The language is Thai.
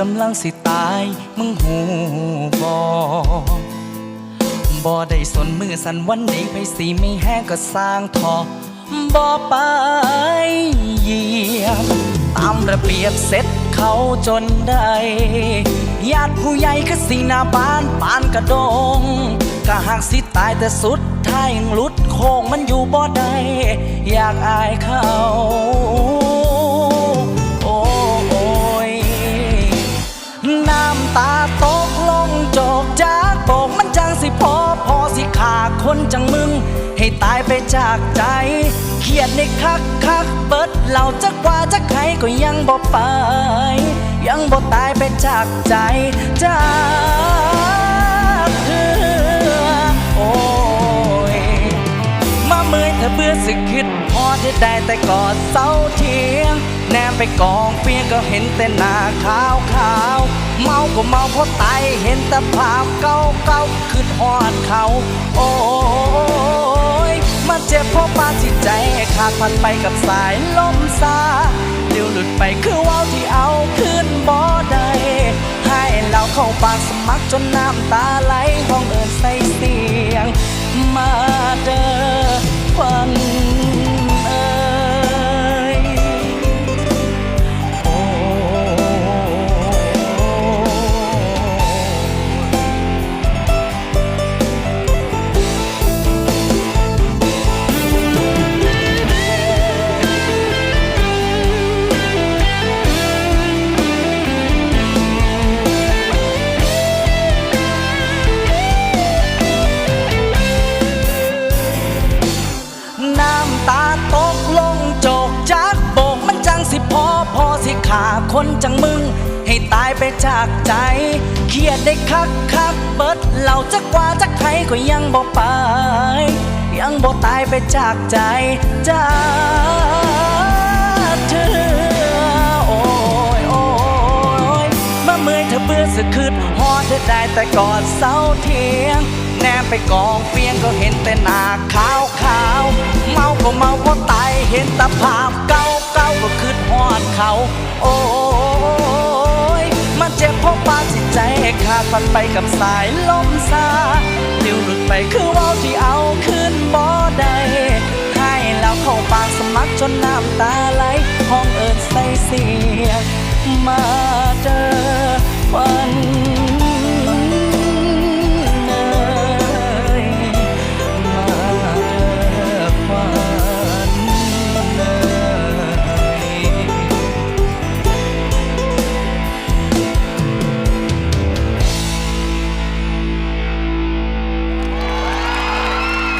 กำลังสิตายมึงหูบอบ่ได้สนมือสันวันนี้ไปสีไม่แห้งก็สร้างทอบ่ไปเยียบตามระเบียบเสร็จเขาจนได้ญาติผู้ใหญ่ก็สีหน้าบ้านปานกระดงก็หากสิตายแต่สุดท้ายยังหลุดโค้งมันอยู่บ่ได้อยากอายเขา คนจังมึง ให้ตายไปจากใจ เครียดในคักคักเบิดเหล่าจักว่าจักใครก็ยังบ่ไป ยังบ่ตายไปจากใจจากเธอโอ้ยมาเมื่อยถ้าเบื่อสิคิดพอที่ได้แต่กอดเสาเทียงแนมไปกองเปียก็เห็นแต่หน้าขาวขาว เมาก็เมาเพราะตายเห็นแต่ภาพเก่าเก่าๆคือหอดเขา โอ้ยมาเจ็บเพราะปานจิตใจขาดพันไปกับสายลมซาเดี๋ยวหลุดไปคือว่าวที่เอาขึ้นบ่ได้ให้เราเข้าปากสมัครจนน้ำตาไหลห้องเอินใส่เสียง มาเดอควัน อสิขาคนจังมึง ให้ตายไปจากใจ เครียดได้คักคักเบิดเหล่าจักว่าจักใครก็ยังบ่ไป ยังบ่ตายไปจากใจจากเธอโอ้ยโอ้ยมาเมื่อยเธอเบื่อสึกคืดฮอเธอได้แต่กอดเสาเทียงแนมไปกองเฟียงก็เห็นแต่หน้าขาวขาวเมาก็เมาเพราะตายเห็นแต่ภาพเก่า คืดฮอดเขา โอ้ยมันเจ็บเพราะปาจิตใจขาดพันไปกับสายลมซาดิวหลุดไปคือว่าที่เอาขึ้นบ่ได้ให้แล้วเข้าปากสมัครจนน้ำตาไหลห้องเอิญใส่เสียงมาเจอมัน